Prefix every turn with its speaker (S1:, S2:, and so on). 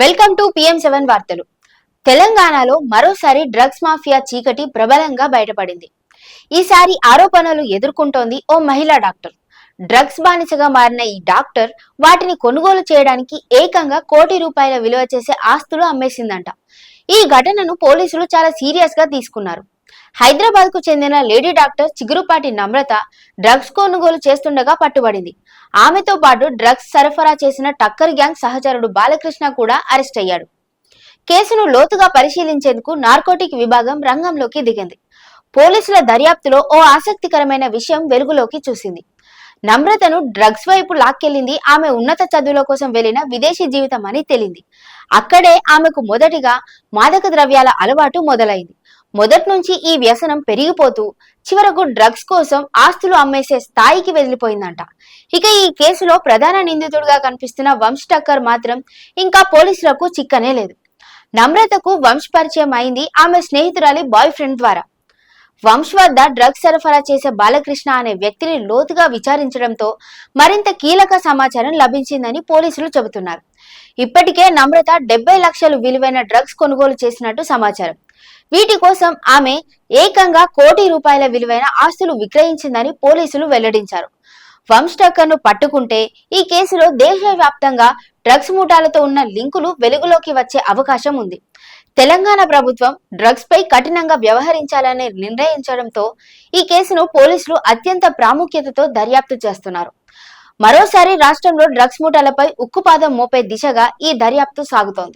S1: Welcome to PM seven వార్తలు. తెలంగాణలో మరోసారి డ్రగ్స్ మాఫియా చీకటి ప్రబలంగా బయటపడింది. ఈసారి ఆరోపణలు ఎదుర్కొంటోంది ఓ మహిళా డాక్టర్. డ్రగ్స్ బానిసగా మారిన ఈ డాక్టర్ వాటిని కొనుగోలు చేయడానికి ఏకంగా కోటి రూపాయల విలువ చేసే ఆస్తులు అమ్మేసిందంట. ఈ ఘటనను పోలీసులు చాలా సీరియస్గా తీసుకున్నారు. హైదరాబాద్కు చెందిన lady doctor Chigurupati Namrata drugs కొనుగోలు చేస్తుండగా పట్టుబడింది. ఆమెతో పాటు డ్రగ్స్ సరఫరా చేసిన టక్కర్ గ్యాంగ్ సహచరుడు బాలకృష్ణ కూడా అరెస్ట్ అయ్యాడు. కేసును లోతుగా పరిశీలించేందుకు నార్కోటిక్ విభాగం రంగంలోకి దిగింది. పోలీసుల దర్యాప్తులో ఓ ఆసక్తికరమైన విషయం వెలుగులోకి చూసింది. నమ్రతను డ్రగ్స్ వైపు లాక్కెళ్ళింది ఆమె ఉన్నత చదువుల కోసం వెళ్ళిన విదేశీ జీవితం అని తేలింది. అక్కడే ఆమెకు మొదటిగా మాదక ద్రవ్యాల అలవాటు మొదలైంది. మొదటి నుంచి ఈ వ్యసనం పెరిగిపోతూ చివరకు డ్రగ్స్ కోసం ఆస్తులు అమ్మేసే స్థాయికి వెళ్ళిపోయిందంట ఇక ఈ కేసులో ప్రధాన నిందితుడిగా కనిపిస్తున్న వంశ్ టక్కర్ మాత్రం ఇంకా పోలీసులకు చిక్కనే లేదు. నమ్రతకు వంశ్ పరిచయం అయింది ఆమె స్నేహితురాలి బాయ్ ఫ్రెండ్ ద్వారా. వంశ్ వద్ద డ్రగ్స్ సరఫరా చేసే బాలకృష్ణ అనే వ్యక్తిని లోతుగా విచారించడంతో మరింత కీలక సమాచారం లభించిందని పోలీసులు చెబుతున్నారు. ఇప్పటికే నమ్రత డెబ్బై లక్షలు విలువైన డ్రగ్స్ కొనుగోలు చేసినట్టు సమాచారం. వీటి కోసం ఆమె ఏకంగా కోటి రూపాయల విలువైన ఆస్తులు విక్రయించిందని పోలీసులు వెల్లడించారు. వంశ్ టక్కర్ను పట్టుకుంటే ఈ కేసులో దేశవ్యాప్తంగా డ్రగ్స్ ముఠాలతో ఉన్న లింకులు వెలుగులోకి వచ్చే అవకాశం ఉంది. తెలంగాణ ప్రభుత్వం డ్రగ్స్ పై కఠినంగా వ్యవహరించాలని నిర్ణయించడంతో ఈ కేసును పోలీసులు అత్యంత ప్రాముఖ్యతతో దర్యాప్తు చేస్తున్నారు. మరోసారి రాష్ట్రంలో డ్రగ్స్ ముఠాలపై ఉక్కుపాదం మోపే దిశగా ఈ దర్యాప్తు సాగుతోంది.